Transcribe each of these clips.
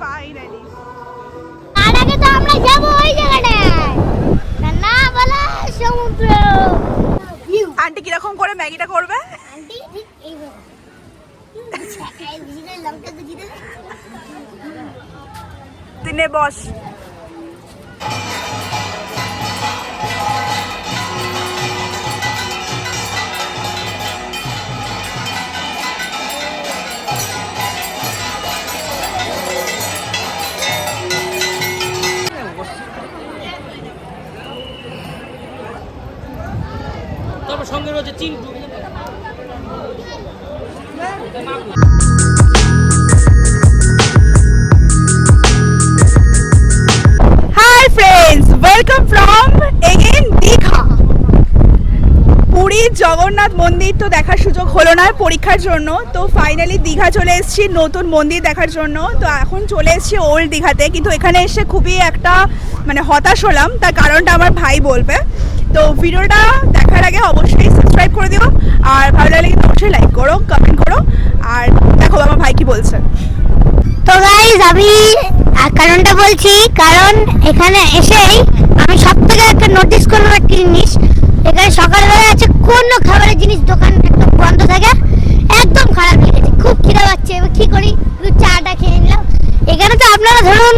Finally তার আগে তো আমরা যাব ওই জায়গাটায়। না বলা সমুদ্র। আন্টি কীরকম করে ম্যাগিটা করবে? আন্টি এইভাবে। লঙ্কা তো বস। তারপর সঙ্গে রয়েছে Chintu. Hi friends welcome from again Digha পুরীর জগন্নাথ মন্দির তো দেখার সুযোগ হলো না পরীক্ষার জন্য। তো ফাইনালি দীঘা চলে এসেছি, নতুন মন্দির দেখার জন্য। তো এখন চলে এসেছি ওল্ড দীঘাতে। কিন্তু এখানে এসে খুবই একটা মানে হতাশ হলাম। তার কারণটা আমার ভাই বলবে। তো ভিডিওটা দেখার আগে অবশ্যই সাবস্ক্রাইব করে দিও। আর ভালো লাগলে কিন্তু অবশ্যই লাইক করো কমেন্ট করো। আর দেখো আমার ভাই কি বলছে। তো গাইজ আমি কারণটা বলছি, কারণ এখানে এসেই আমি সব থেকে একটা নোটিস করলাম একটা জিনিস। এখানে সকালবেলা আছে কোনো খাবারের জিনিস, দোকান একদম বন্ধ থাকে। একদম খারাপ লেগেছে খুব খিদে পাচ্ছে। এবার কি করি? একটু চাটা খেয়ে নিলাম। এখানে তো আপনারা ধরুন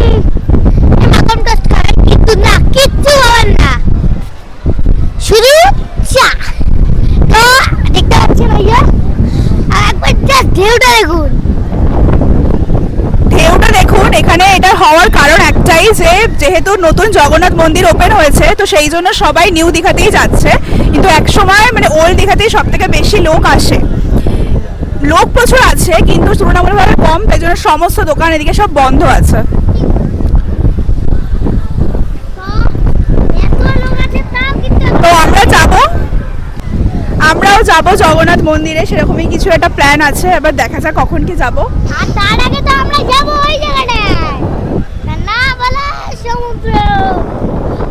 মাখন টোস্ট খাবেন, কিন্তু না, কিচ্ছু পাবেন না। শুধু চা তো, দেখতে পাচ্ছেন ভাইয়া আর একবার জাস্ট ঢেউটা দেখুন। ঢেউটা দেখুন, এখানে এটা হওয়ার কারণ একটাই যে, যেহেতু নতুন জগন্নাথ মন্দির ওপেন হয়েছে, তো সেই জন্য সবাই নিউ দীঘাতেই যাচ্ছে। কিন্তু এক সময় মানে ওল্ড দীঘাতেই সব থেকে বেশি লোক আসে। লোক প্রচুর আছে, কিন্তু তুলনামূলকভাবে কম, তাই জন্য সমস্ত দোকান এদিকে সব বন্ধ আছে এত লোক আছে তাও কিন্তু তো আমরা যাব আমরাও যাব জগন্নাথ মন্দিরে সেরকমই কিছু একটা প্ল্যান আছে এবার দেখা যাক কখন কি যাব। আর তার আগে তো আমরা যাব ওই জায়গাটায়। তার না বলা সমুদ্র।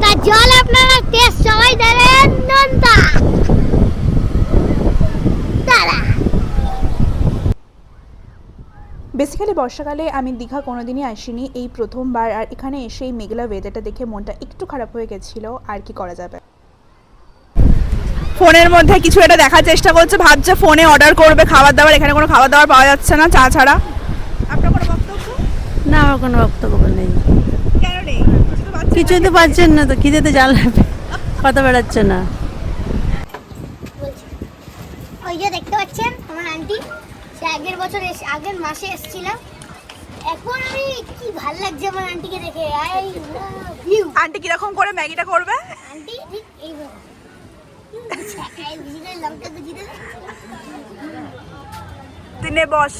তার জল আপনারা টেস্ট সবাই দেবেন নন্দা। বেসিক্যালি বর্ষাকালে আমি দীঘা কোনোদিনই আসিনি এই প্রথমবার আর এখানে এসে এই মেঘলা ওয়েদারটা দেখে মনটা একটু খারাপ হয়ে গেছিল আর কি করা যাবে? ফোনের মধ্যে কিছু একটা দেখার চেষ্টা করছে ভাবছে ফোনে অর্ডার করবে খাবার দাবার এখানে কোনো খাবার দাবার পাওয়া যাচ্ছে না চা ছাড়া আপনার কোনো বক্তব্য? না আমার কোনো বক্তব্য নেই। কেন নেই? কিছুই তো পাচ্ছেন না তো খিদেতে জাল কথা বেড়াচ্ছে না। বলছি ওই যে দেখতে পাচ্ছেন আমার আন্টি সে আগের বছর এস আগের মাসে এসেছিলাম এখন আমি কি ভালো লাগছে আমার আন্টিকে দেখে আই আন্টি কীরকম করে ম্যাগিটা করবে? আন্টি ঠিক এইভাবে। ছাকায় ভিজে লঙ্কা তো জিতে দিনে বস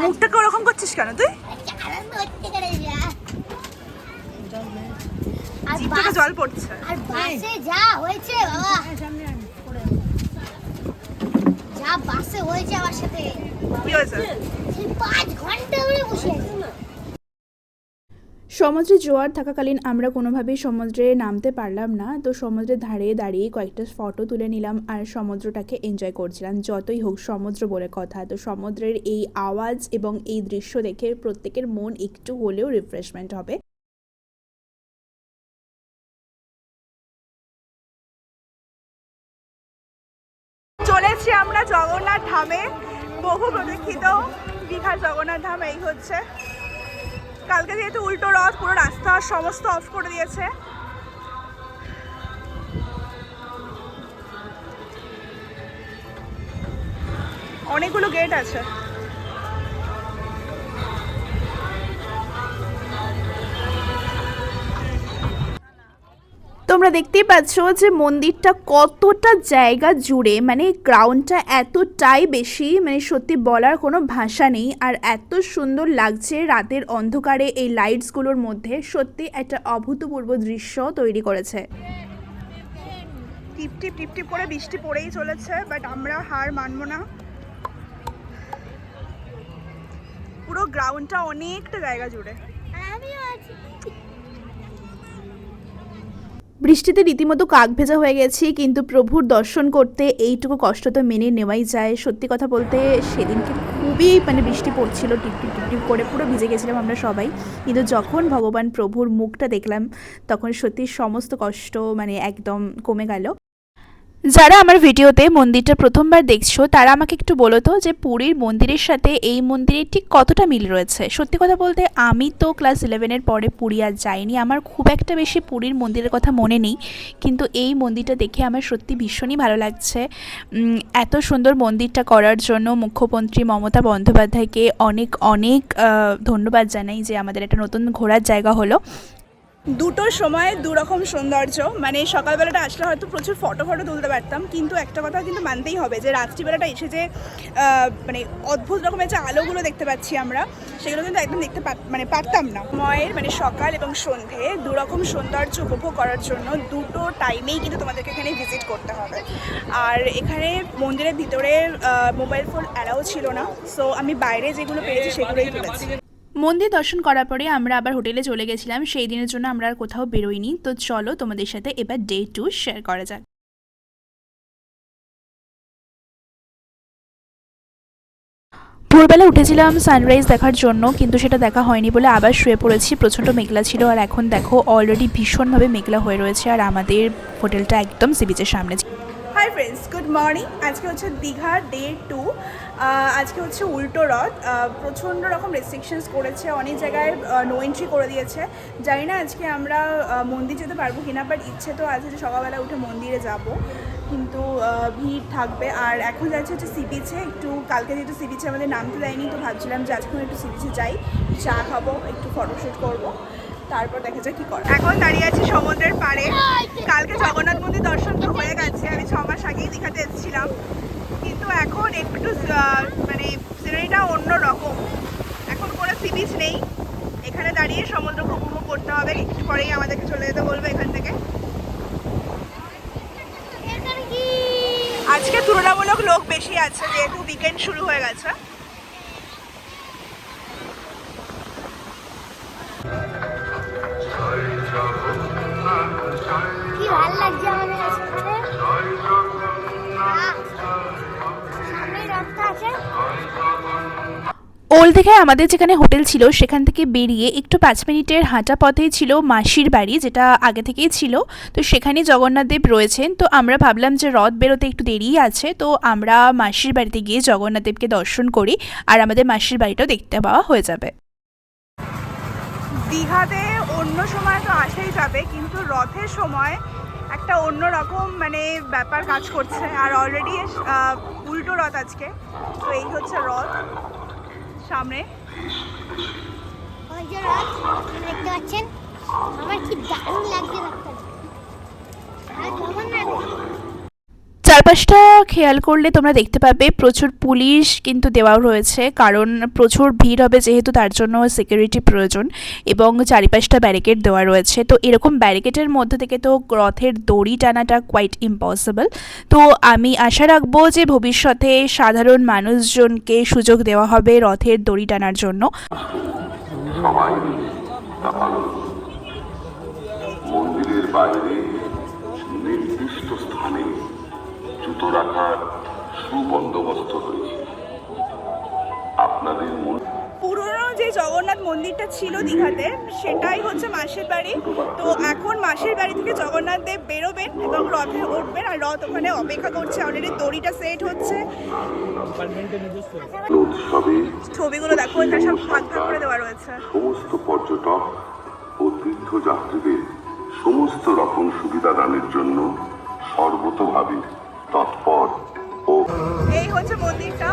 মুখটাকে ওরকম করছিস কেন তুই? আচ্ছা, জল পড়ছে। আর বাসে যা হয়েছে বাবা। যা বাসে হয়েছে আমার সাথে। কি হয়েছে? পাঁচ ঘণ্টা ধরে বসে আছি। সমুদ্রে জোয়ার থাকাকালীন আমরা কোনোভাবেই সমুদ্রে নামতে পারলাম না। তো সমুদ্রের ধারে দাঁড়িয়ে কয়েকটা ফটো তুলে নিলাম আর সমুদ্রটাকে এনজয় করছিলাম, যতই হোক সমুদ্র বলে কথা। তো সমুদ্রের এই আওয়াজ এবং এই দৃশ্য দেখে প্রত্যেকের মন একটু হলেও রিফ্রেশমেন্ট হবে। চলেছি আমরা জগন্নাথ ধামে। বহু প্রতীক্ষিত দীঘার জগন্নাথ ধাম এই হচ্ছে। কালকে যেহেতু উল্টো রথ পুরো রাস্তা সমস্ত অফ করে দিয়েছে। অনেকগুলো গেট আছে। তোমরা দেখতেই পাচ্ছ যে মন্দিরটা কতটা জায়গা জুড়ে মানে গ্রাউন্ডটা এতটাই বেশি মানে সত্যি বলার কোনো ভাষা নেই। আর এত সুন্দর লাগছে রাতের অন্ধকারে এই লাইটসগুলোর মধ্যে সত্যি একটা অভূতপূর্ব দৃশ্য তৈরি করেছে। টিপ টিপ টিপ টিপ করে বৃষ্টি পড়েই চলেছে বাট আমরা হার মানবো না। পুরো গ্রাউন্ডটা অনেকটা জায়গা জুড়ে। আমিও আছি। বৃষ্টিতে রীতিমতো কাক ভেজা হয়ে গেছি, কিন্তু প্রভুর দর্শন করতে এইটুকু কষ্ট তো মেনে নেওয়াই যায়। সত্যি কথা বলতে সেদিনকে খুবই মানে বৃষ্টি পড়ছিল টিপটিপ টিপ টিপ টিপ করে পুরো ভিজে গেছিলাম আমরা সবাই। কিন্তু যখন ভগবান প্রভুর মুখটা দেখলাম, তখন সত্যি সমস্ত কষ্ট মানে একদম কমে গেল। যারা আমার ভিডিওতে মন্দিরটা প্রথমবার দেখছ, তারা আমাকে একটু বলো তো যে পুরীর মন্দিরের সাথে এই মন্দিরের ঠিক কতটা মিল রয়েছে? সত্যি কথা বলতে আমি তো ক্লাস ইলেভেনের পরে পুরী আর যাইনি। আমার খুব একটা বেশি পুরীর মন্দিরের কথা মনে নেই, কিন্তু এই মন্দিরটা দেখে আমার সত্যি ভীষণই ভালো লাগছে। এত সুন্দর মন্দিরটা করার জন্য মুখ্যমন্ত্রী মমতা বন্দ্যোপাধ্যায়কে অনেক অনেক ধন্যবাদ জানাই যে আমাদের একটা নতুন ঘোরার জায়গা হলো। দুটোর সময় দু রকম সৌন্দর্য। মানে সকালবেলাটা আসলে হয়তো প্রচুর ফটো ফটো তুলতে পারতাম, কিন্তু একটা কথা কিন্তু মানতেই হবে যে, রাত্রিবেলাটা এসে যে মানে অদ্ভুত রকমের যে আলোগুলো দেখতে পাচ্ছি আমরা, সেগুলো কিন্তু একদম দেখতে মানে পারতাম না। সময়ের মানে সকাল এবং সন্ধে দু রকম সৌন্দর্য উপভোগ করার জন্য দুটো টাইমেই কিন্তু তোমাদেরকে এখানে ভিজিট করতে হবে। আর এখানে মন্দিরের ভিতরে মোবাইল ফোন অ্যালাউ ছিল না সো আমি বাইরে যেগুলো পেয়েছি সেগুলোই তুলেছি। মন্দির দর্শন করার পরে আমরা আবার হোটেলে চলে গেছিলাম। সেই দিনের জন্য আমরা আর কোথাও বেরোইনি। তো চলো তোমাদের সাথে এবার ডে টু শেয়ার করা যাক। ভোরবেলা উঠেছিলাম সানরাইজ দেখার জন্য, কিন্তু সেটা দেখা হয়নি বলে আবার শুয়ে পড়েছি। প্রচণ্ড মেঘলা ছিল আর এখন দেখো অলরেডি ভীষণভাবে মেঘলা হয়ে রয়েছে আর আমাদের হোটেলটা একদম সি বিচের সামনে হাই ফ্রেন্ডস গুড মর্নিং আজকে হচ্ছে দীঘার ডে টু আজকে হচ্ছে উল্টো রথ। প্রচণ্ড রকম রেস্ট্রিকশনস করেছে, অনেক জায়গায় নো এন্ট্রি করে দিয়েছে। জানি না আজকে আমরা মন্দির যেতে পারব কিনা বাট ইচ্ছে তো আছে যে সকালবেলা উঠে মন্দিরে যাব। কিন্তু ভিড় থাকবে। আর এখন যাচ্ছে হচ্ছে সি বিচে একটু কালকে যেহেতু সি বিচে আমাদের নামতে দেয়নি, তো ভাবছিলাম যে আজকে একটু সি বিচে যাই। চা খাব, একটু ফটোশ্যুট করব। তারপর দেখা যাক কি করে। এখন দাঁড়িয়ে আছি সমুদ্রের পাড়ে। কালকে জগন্নাথ মন্দির দর্শন তো হয়ে গেছে। আমি ছ মাস আগেই দীঘাতে এসেছিলাম। কিন্তু এখন একটু মানে সিনারিটা অন্য রকম এখন কোনো সি বিচ নেই। এখানে দাঁড়িয়ে সমুদ্র উপভোগ করতে হবে। একটু পরেই আমাদেরকে চলে যেতে বলবে এখান থেকে। আজকে তুলনামূলক লোক বেশি আছে যেহেতু উইকেন্ড শুরু হয়ে গেছে। ওল্ড দীঘায় আমাদের যেখানে হোটেল ছিল, সেখান থেকে বেরিয়ে একটু পাঁচ মিনিটের হাঁটা পথেই ছিল মাসির বাড়ি, যেটা আগে থেকেই ছিল। তো সেখানে জগন্নাথ দেব রয়েছেন। তো আমরা ভাবলাম যে রথ বেরোতে একটু দেরিই আছে, তো আমরা মাসির বাড়িতে গিয়ে জগন্নাথ দেবকে দর্শন করি আর আমাদের মাসির বাড়িটাও দেখতে পাওয়া হয়ে যাবে। দীঘাতে অন্য সময় তো আসেই যাবে, কিন্তু রথের সময় একটা অন্য রকম মানে ব্যাপার কাজ করছে। আর অলরেডি উল্টো রথ আজকে। তো এই হচ্ছে রথ। সামনে। ওই যে রাত দেখতে পাচ্ছেন? আমার কি দারুণ লাগছে রাস্তাটা আর জগন্নাথ চারপাশটা খেয়াল করলে তোমরা দেখতে পাবে প্রচুর পুলিশ কিন্তু দেওয়াও রয়েছে। কারণ প্রচুর ভিড় হবে যেহেতু তার জন্য সিকিউরিটি প্রয়োজন এবং চারিপাশটা ব্যারিকেড দেওয়া রয়েছে। তো এরকম ব্যারিকেডের মধ্যে থেকে তো রথের দড়ি টানাটা কোয়াইট ইম্পসিবল তো আমি আশা রাখব যে ভবিষ্যতে সাধারণ মানুষজনকে সুযোগ দেওয়া হবে রথের দড়ি টানার জন্য। নির্দিষ্ট স্থানে জুতো রাখার সুবন্দোবস্ত রয়েছে। আপনাদের মন পুরনো যে জগন্নাথ মন্দিরটা ছিল দীঘাতে সেটাই হচ্ছে মাসির বাড়ি। তো এখন মাসির বাড়ি থেকে জগন্নাথ দেব বেরোবেন এবং রথে উঠবেন আর রথ ওখানে অপেক্ষা করছে। অলরেডি দড়িটা সেট হচ্ছে। ছবিগুলো দেখো এখানে সব ভাগ ভাগ করে দেওয়া রয়েছে। সমস্ত পর্যটক ও তীর্থযাত্রীদের সমস্ত রকম সুবিধা দানের জন্য সর্বতভাবে তৎপর। ও। এই হচ্ছে মন্দিরটা।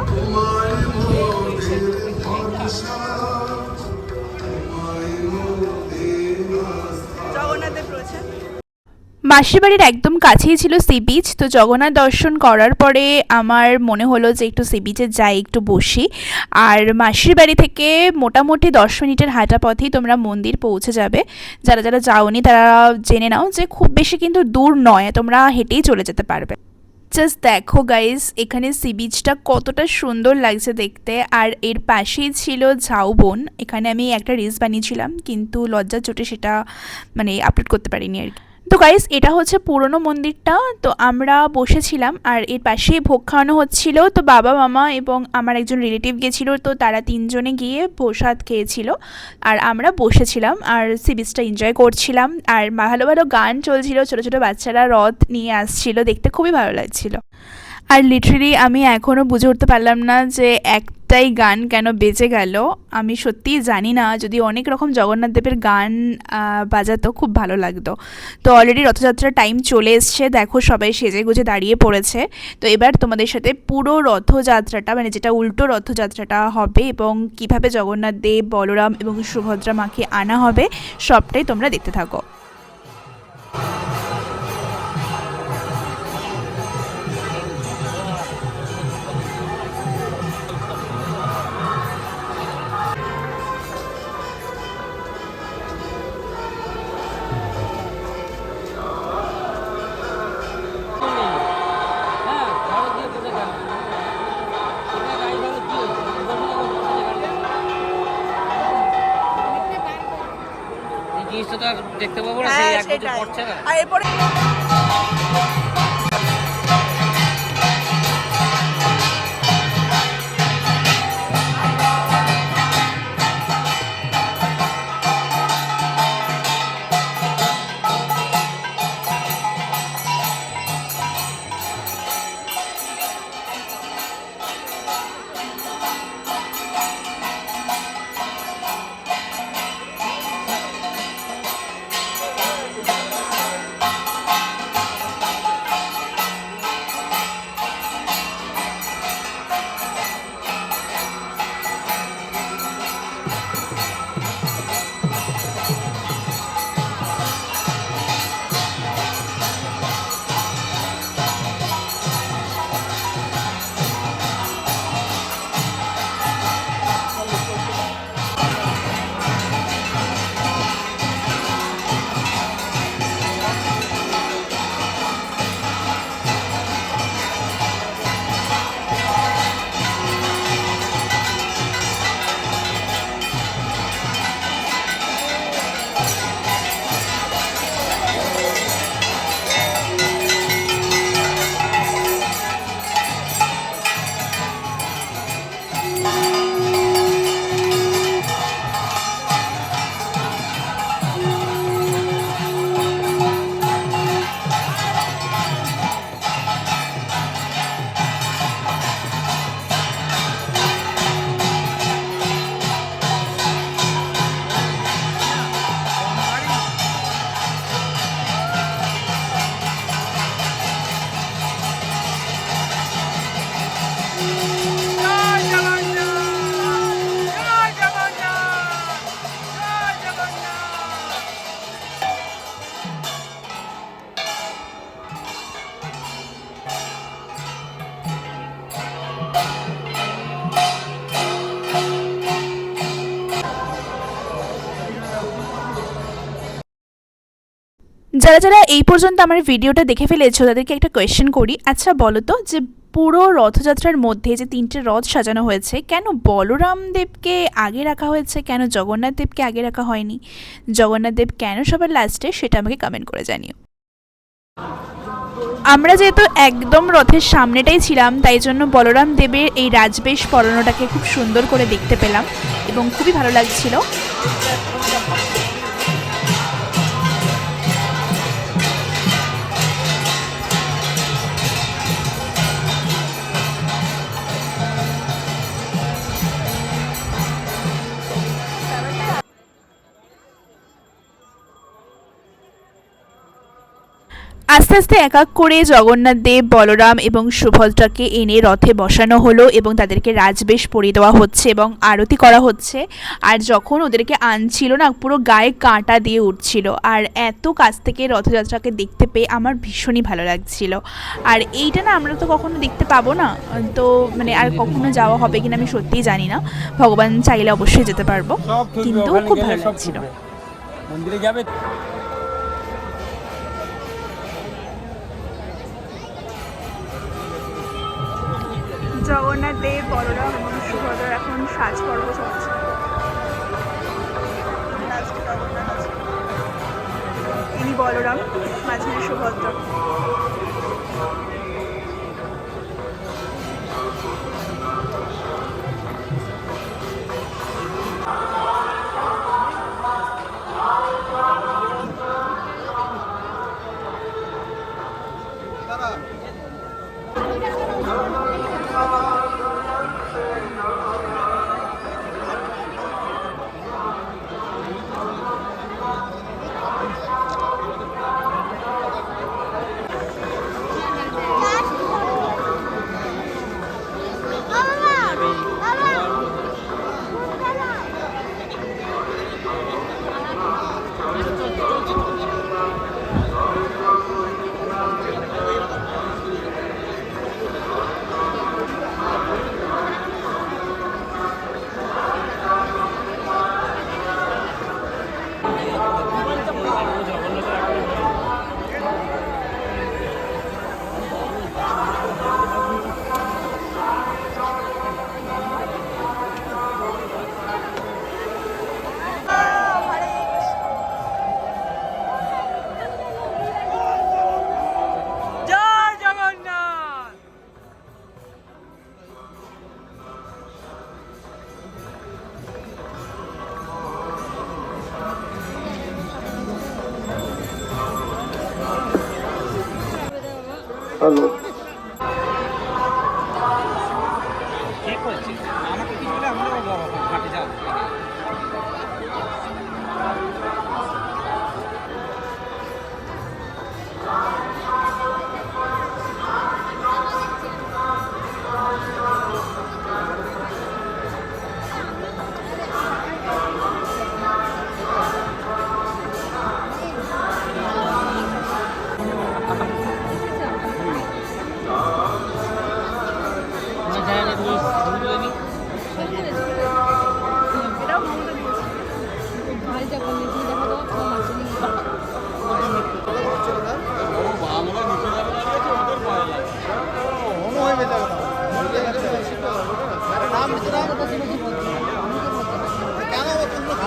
মাসির বাড়ির একদম কাছেই ছিল সি বিচ তো জগন্নাথ দর্শন করার পরে আমার মনে হলো যে একটু সি বিচে যাই একটু বসি। আর মাসির বাড়ি থেকে মোটামুটি দশ মিনিটের হাঁটা পথেই তোমরা মন্দির পৌঁছে যাবে। যারা যারা যাওনি তারা জেনে নাও যে খুব বেশি কিন্তু দূর নয় তোমরা হেঁটেই চলে যেতে পারবে। জাস্ট দেখো গাইস এখানে সি বিচটা কতটা সুন্দর লাগছে দেখতে। আর এর পাশেই ছিল ঝাউবন এখানে আমি একটা রিলস বানিয়েছিলাম, কিন্তু লজ্জার চোটে সেটা মানে আপলোড করতে পারিনি আর কি। তো গাইস এটা হচ্ছে পুরনো মন্দিরটা। তো আমরা বসেছিলাম আর এর পাশেই ভোগ খাওয়ানো হচ্ছিল। তো বাবা, মামা এবং আমার একজন রিলেটিভ গেছিল। তো তারা তিনজনে গিয়ে প্রসাদ খেয়েছিল আর আমরা বসেছিলাম আর সি বিচটা এনজয় করছিলাম। আর ভালো ভালো গান চলছিল, ছোটো ছোটো বাচ্চারা রথ নিয়ে আসছিল। দেখতে খুবই ভালো লাগছিল। আর লিটারেলি আমি এখনও বুঝে উঠতে পারলাম না যে একটাই গান কেন বেজে গেল, আমি সত্যিই জানি না। যদি অনেক রকম জগন্নাথ দেবের গান বাজাতো, খুব ভালো লাগতো। তো অলরেডি রথযাত্রার টাইম চলে এসছে, দেখো সবাই সেজে গুজে দাঁড়িয়ে পড়েছে। তো এবার তোমাদের সাথে পুরো রথযাত্রাটা মানে যেটা উল্টো রথযাত্রাটা হবে এবং কীভাবে জগন্নাথ দেব, বলরাম এবং সুভদ্রা মাকে আনা হবে, সবটাই তোমরা দেখতে থাকো। দেখতে পাবো না সেই এক বছর পড়ছে না। আর এরপরে যারা যারা এই পর্যন্ত আমার ভিডিওটা দেখে ফেলেছো, তাদেরকে একটা কোয়েশ্চেন করি। আচ্ছা বলো তো, যে পুরো রথযাত্রার মধ্যে যে তিনটে রথ সাজানো হয়েছে, কেন বলরাম দেবকে আগে রাখা হয়েছে, কেন জগন্নাথ দেবকে আগে রাখা হয়নি? জগন্নাথ দেব কেন সবার লাস্টে সেটা আমাকে কমেন্ট করে জানিও। আমরা যেহেতু একদম রথের সামনেটাই ছিলাম, তাই জন্য বলরাম দেবের এই রাজবেশ পরানোটাকে খুব সুন্দর করে দেখতে পেলাম এবং খুবই ভালো লাগছিল। আস্তে আস্তে এক এক করে জগন্নাথ দেব বলরাম এবং সুভদ্রাকে এনে রথে বসানো হলো এবং তাদেরকে রাজবেশ পরিয়ে দেওয়া হচ্ছে এবং আরতি করা হচ্ছে। আর যখন ওদেরকে আনছিল না পুরো গায়ে কাঁটা দিয়ে উঠছিল। আর এত কাছ থেকে রথযাত্রাকে দেখতে পেয়ে আমার ভীষণই ভালো লাগছিল। আর এইটা না আমরা তো কখনো দেখতে পাবো না। তো মানে আর কখনো যাওয়া হবে কিনা আমি সত্যিই জানি না। ভগবান চাইলে অবশ্যই যেতে পারব। কিন্তু খুব ভালো লাগছিল। মন্দিরে যাবে? জগন্নাথ দেব বলরাম এবং সুভদ্রার এখন সাজ পর্ব চলছে। ইনি বলরাম মাঝখানে Subhadra.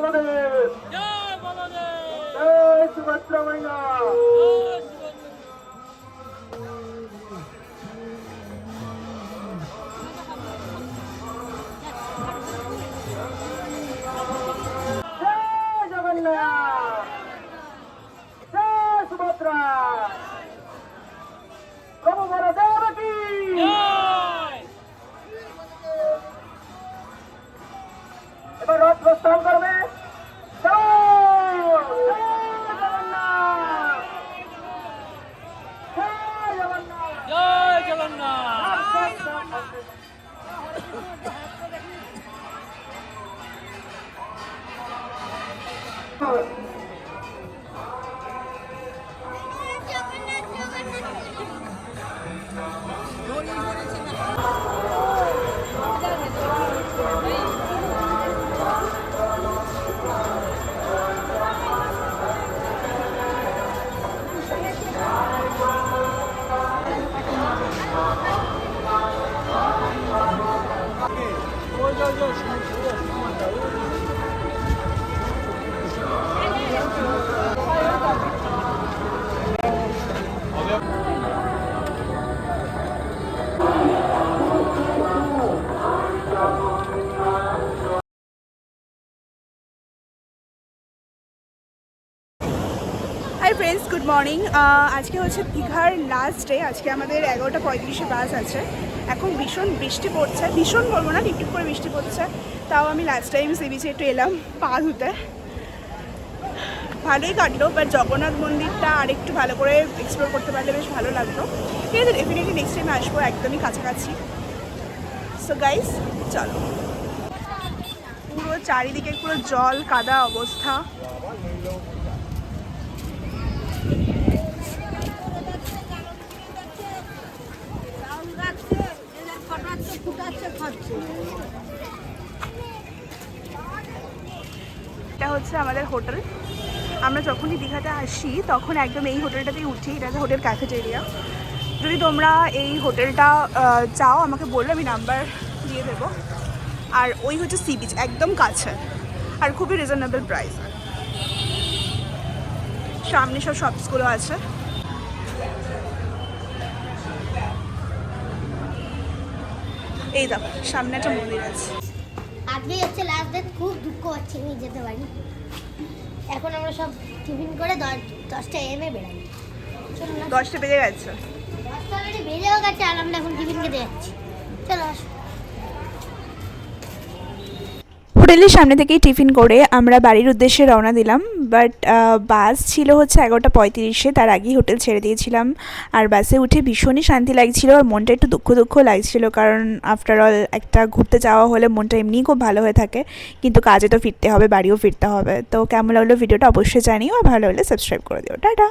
বলদেব জয় বলদেব জয় সুভদ্রা Hi good morning আজকে হচ্ছে দীঘার লাস্ট ডে আজকে আমাদের এগারোটা পঁয়ত্রিশে বাস আছে। এখন ভীষণ বৃষ্টি পড়ছে। ভীষণ বলব না, টিপটিপ করে বৃষ্টি পড়ছে। তাও আমি লাস্ট টাইম সি বিচে একটু এলাম পা ধুতে। ভালোই কাটলো বাট জগন্নাথ মন্দিরটা আরেকটু ভালো করে এক্সপ্লোর করতে পারলে বেশ ভালো লাগল। ঠিক আছে ডেফিনেটলি নেক্সট টাইম আসব একদমই কাছাকাছি। সো গাইস চলো। পুরো চারিদিকে পুরো জল, কাদা অবস্থা। এটা হচ্ছে আমাদের হোটেল। আমরা যখনই দীঘাতে আসি, তখন একদম এই হোটেলটাতেই উঠি। এটা হচ্ছে হোটেল ক্যাফেটেরিয়া যদি তোমরা এই হোটেলটা চাও, আমাকে বলবে, আমি নাম্বার দিয়ে দেবো। আর ওই হচ্ছে সি বিচ একদম কাছে। আর খুবই রিজনেবল প্রাইস সামনে সব শপসগুলো আছে। এই দেখো সামনে একটা মন্দির আছে। আজকে হচ্ছে লাস্ট ডেট খুব দুঃখ হচ্ছে নিয়ে যেতে পারি এখন আমরা সব টিফিন করে দশ দশটা এমে বেড়াই দশটা বেজে গেছে। দশটা বেজে বেজেও গেছে আর আমরা এখন টিফিন খেতে যাচ্ছি। চলো আসো হোটেলের সামনে থেকেই টিফিন করে আমরা বাড়ির উদ্দেশ্যে রওনা দিলাম বাট বাস ছিল হচ্ছে এগারোটা পঁয়ত্রিশে, তার আগেই হোটেল ছেড়ে দিয়েছিলাম। আর বাসে উঠে ভীষণই শান্তি লাগছিল আর মনটা একটু দুঃখ দুঃখ লাগছিল কারণ আফটার অল একটা ঘুরতে যাওয়া হলে মনটা এমনিই খুব ভালো হয়ে থাকে, কিন্তু কাজে তো ফিরতে হবে, বাড়িও ফিরতে হবে। তো কেমন লাগল ভিডিওটা অবশ্যই জানিও, আর ভালো হলে সাবস্ক্রাইব করে দিও। টাটা!